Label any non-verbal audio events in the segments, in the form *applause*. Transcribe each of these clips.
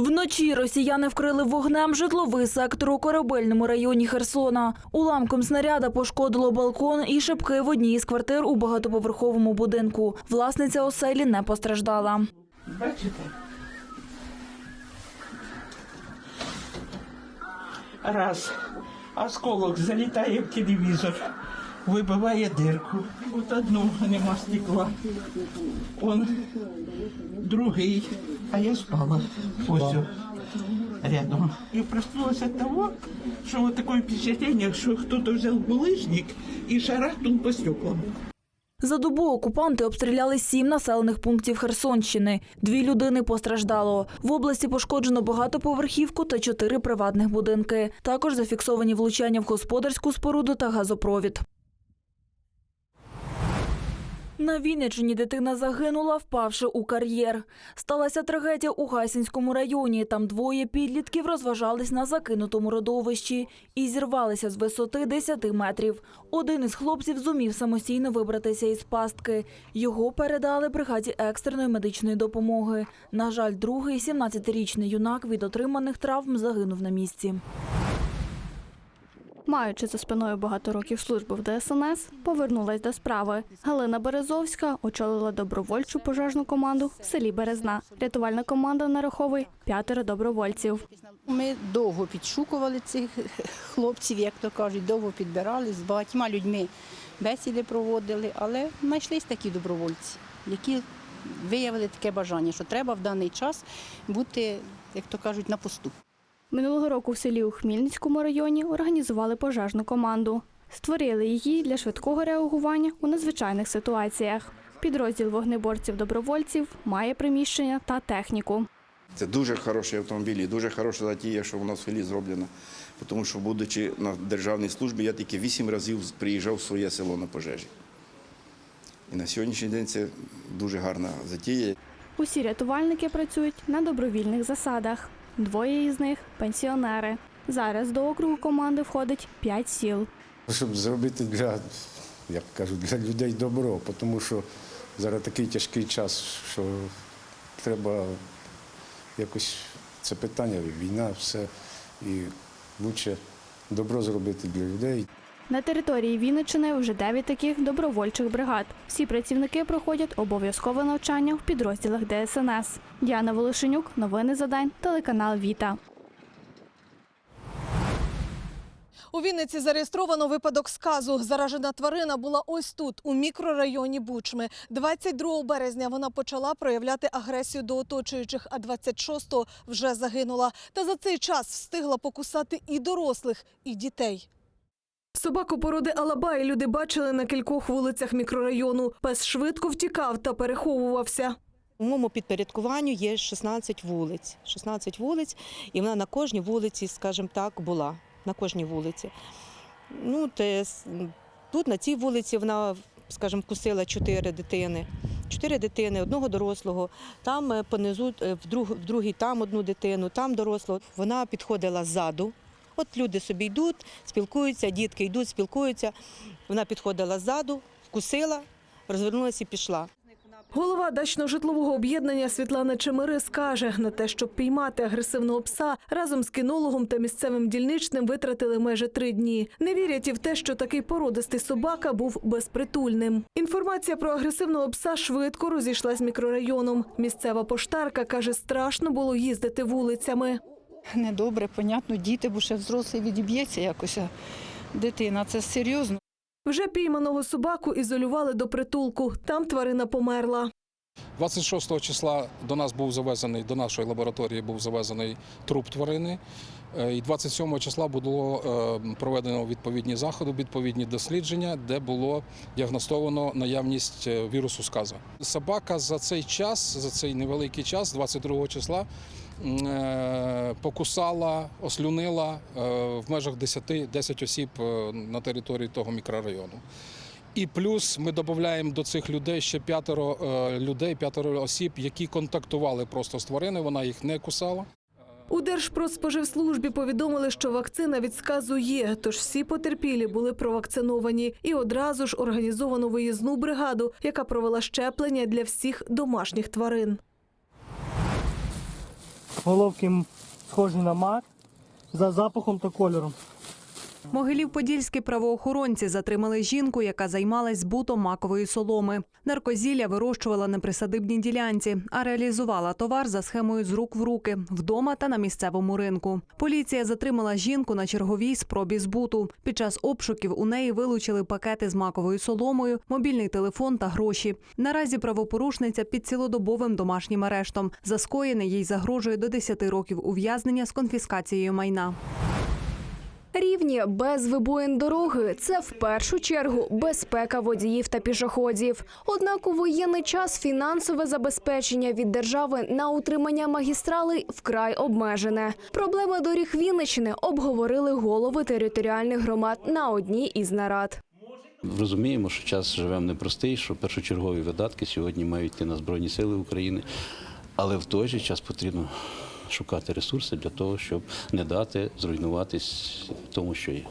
Вночі росіяни вкрили вогнем житловий сектор у корабельному районі Херсона. Уламком снаряда пошкодило балкон і шибки в одній із квартир у багатоповерховому будинку. Власниця оселі не постраждала. Бачите? Раз. Осколок залітає в телевізор, вибиває дирку. От одну нема стекла. Он другий. А я спала. Ось рядом. І проснулася від того, що вот таке впечатлення, що хтось взяв булижник і шарахнув по стеклам. За добу окупанти обстріляли сім населених пунктів Херсонщини. Дві людини постраждало. В області пошкоджено багатоповерхівку та чотири приватних будинки. Також зафіксовані влучання в господарську споруду та газопровід. На Вінниччині дитина загинула, впавши у кар'єр. Сталася трагедія у Гайсинському районі. Там двоє підлітків розважались на закинутому родовищі і зірвалися з висоти 10 метрів. Один із хлопців зумів самостійно вибратися із пастки. Його передали бригаді екстреної медичної допомоги. На жаль, другий 17-річний юнак від отриманих травм загинув на місці. Маючи за спиною багато років служби в ДСНС, повернулась до справи. Галина Березовська очолила добровольчу пожежну команду в селі Березна. Рятувальна команда нараховує п'ятеро добровольців. Ми довго підшукували цих *laughs* хлопців, як то кажуть, довго підбирали, з багатьма людьми бесіди проводили, але знайшлись такі добровольці, які виявили таке бажання, що треба в даний час бути, як то кажуть, на посту. Минулого року в селі у Хмільницькому районі організували пожежну команду. Створили її для швидкого реагування у надзвичайних ситуаціях. Підрозділ вогнеборців-добровольців має приміщення та техніку. Це дуже хороший автомобіль і дуже хороша затія, що вона в селі зроблена. Тому що, будучи на державній службі, я тільки вісім разів приїжджав в своє село на пожежі. І на сьогоднішній день це дуже гарна затія. Усі рятувальники працюють на добровільних засадах. Двоє із них пенсіонери. Зараз до округу команди входить п'ять сіл. Щоб зробити для, як кажу, для людей добро, тому що зараз такий тяжкий час, що треба якось це питання, війна, все, і краще добро зробити для людей. На території Вінниччини вже дев'ять таких добровольчих бригад. Всі працівники проходять обов'язкове навчання в підрозділах ДСНС. Діана Волошенюк, новини за день, телеканал Віта. У Вінниці зареєстровано випадок сказу. Заражена тварина була ось тут, у мікрорайоні Бучми. 22 березня вона почала проявляти агресію до оточуючих, а 26-го вже загинула. Та за цей час встигла покусати і дорослих, і дітей. Собаку породи Алабай люди бачили на кількох вулицях мікрорайону. Пес швидко втікав та переховувався. У моєму підпорядкуванню є 16 вулиць. 16 вулиць, і вона на кожній вулиці, скажімо так, була. На кожній вулиці. Ну, те, тут на цій вулиці вона, скажімо, кусила чотири дитини. Чотири дитини, одного дорослого. Там е, понизу, е, в другій там одну дитину, там дорослого. Вона підходила ззаду. От люди собі йдуть, спілкуються, дітки йдуть, спілкуються. Вона підходила ззаду, вкусила, розвернулася і пішла. Голова дачно-житлового об'єднання Світлана Чемирис каже, на те, щоб піймати агресивного пса, разом з кінологом та місцевим дільничним витратили майже три дні. Не вірять і в те, що такий породистий собака був безпритульним. Інформація про агресивного пса швидко розійшлась мікрорайоном. Місцева поштарка каже, страшно було їздити вулицями. Недобре, понятно, діти, бо ще взрослий відіб'ється якось. а Дитина, це серйозно. Вже пійманого собаку ізолювали до притулку. Там тварина померла. 26 числа до нас був завезений, до нашої лабораторії був завезений труп тварини. Е, І 27 числа було е, проведено відповідні заходи, відповідні дослідження, де було діагностовано наявність е, вірусу сказа. Собака за цей час, за цей невеликий час, 22 числа, покусала, ослюнила е, в межах 10, 10 осіб е, на території того мікрорайону. І плюс ми додаємо до цих людей ще п'ятеро е, людей, п'ятеро осіб, які контактували просто з твариною, вона їх не кусала. У Держпродспоживслужбі повідомили, що вакцина від сказу є, тож всі потерпілі були провакциновані. І одразу ж організовано виїзну бригаду, яка провела щеплення для всіх домашніх тварин. Головки схожі на мак за запахом та кольором. Могилів-Подільські правоохоронці затримали жінку, яка займалась збутом макової соломи. Наркозілля вирощувала на присадибній ділянці, а реалізувала товар за схемою з рук в руки вдома та на місцевому ринку. Поліція затримала жінку на черговій спробі збуту. Під час обшуків у неї вилучили пакети з маковою соломою, мобільний телефон та гроші. Наразі правопорушниця під цілодобовим домашнім арештом. За скоєне їй загрожує до 10 років ув'язнення з конфіскацією майна. Рівні без вибоїн дороги це в першу чергу безпека водіїв та пішоходів. Однак у воєнний час фінансове забезпечення від держави на утримання магістралей вкрай обмежене. Проблеми доріг Вінниччини обговорили голови територіальних громад на одній із нарад. Розуміємо, що час живемо непростий, що першочергові видатки сьогодні мають йти на Збройні Сили України, але в той же час потрібно шукати ресурси для того, щоб не дати зруйнуватись тому, що є.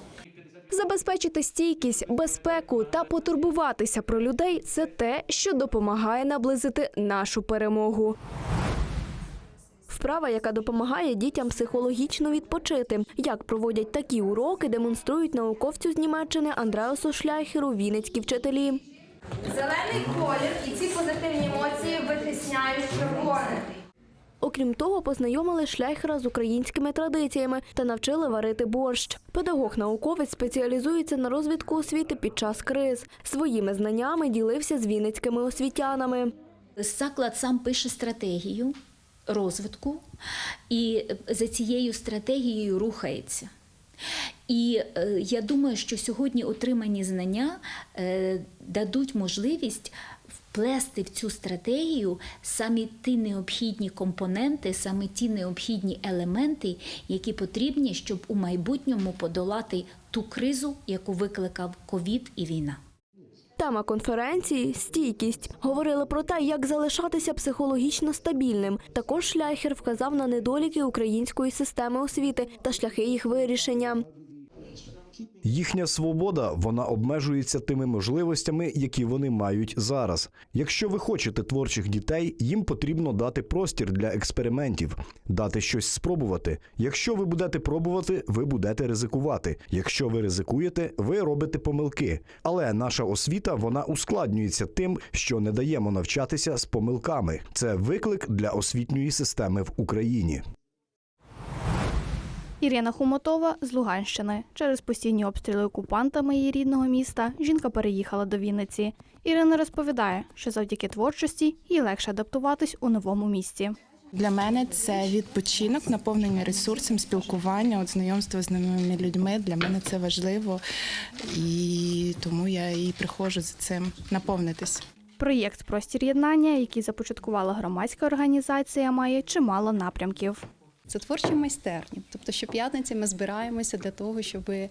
Забезпечити стійкість, безпеку та потурбуватися про людей це те, що допомагає наблизити нашу перемогу. Вправа, яка допомагає дітям психологічно відпочити. Як проводять такі уроки, демонструють науковцю з Німеччини Андреасу Шляйхеру вінницькі вчителі. Зелений колір і ці позитивні емоції витисняють червоне. Окрім того, познайомили шляхера з українськими традиціями та навчили варити борщ. Педагог-науковець спеціалізується на розвитку освіти під час криз. Своїми знаннями ділився з вінницькими освітянами. Заклад сам пише стратегію розвитку і за цією стратегією рухається. І е, я думаю, що сьогодні отримані знання е, дадуть можливість вплести в цю стратегію самі ті необхідні компоненти, саме ті необхідні елементи, які потрібні, щоб у майбутньому подолати ту кризу, яку викликав ковід і війна. Тема конференції стійкість. Говорили про те, як залишатися психологічно стабільним. Також шляхер вказав на недоліки української системи освіти та шляхи їх вирішення. Їхня свобода вона обмежується тими можливостями, які вони мають зараз. Якщо ви хочете творчих дітей, їм потрібно дати простір для експериментів, дати щось спробувати. Якщо ви будете пробувати, ви будете ризикувати. Якщо ви ризикуєте, ви робите помилки. Але наша освіта вона ускладнюється тим, що не даємо навчатися з помилками. Це виклик для освітньої системи в Україні. Ірина Хумотова з Луганщини. Через постійні обстріли окупантами її рідного міста жінка переїхала до Вінниці. Ірина розповідає, що завдяки творчості їй легше адаптуватись у новому місті. Для мене це відпочинок, наповнення ресурсом, спілкування, от знайомство з новими людьми. Для мене це важливо, і тому я і приходжу за цим наповнитись. Проєкт Простір єднання, який започаткувала громадська організація, має чимало напрямків. Це творчі майстерні. Тобто, щоп'ятниці ми збираємося для того, щоб е,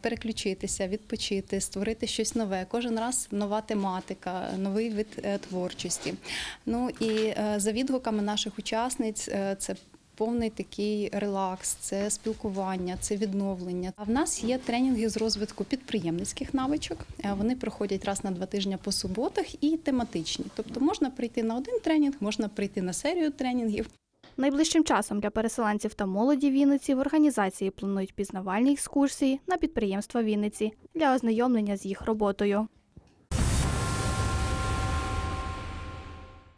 переключитися, відпочити, створити щось нове. Кожен раз нова тематика, новий вид е, творчості. Ну і е, за відгуками наших учасниць, це повний такий релакс, це спілкування, це відновлення. А в нас є тренінги з розвитку підприємницьких навичок. Вони проходять раз на два тижні по суботах і тематичні. Тобто можна прийти на один тренінг, можна прийти на серію тренінгів. Найближчим часом для переселенців та молоді Вінниці в організації планують пізнавальні екскурсії на підприємства Вінниці для ознайомлення з їх роботою.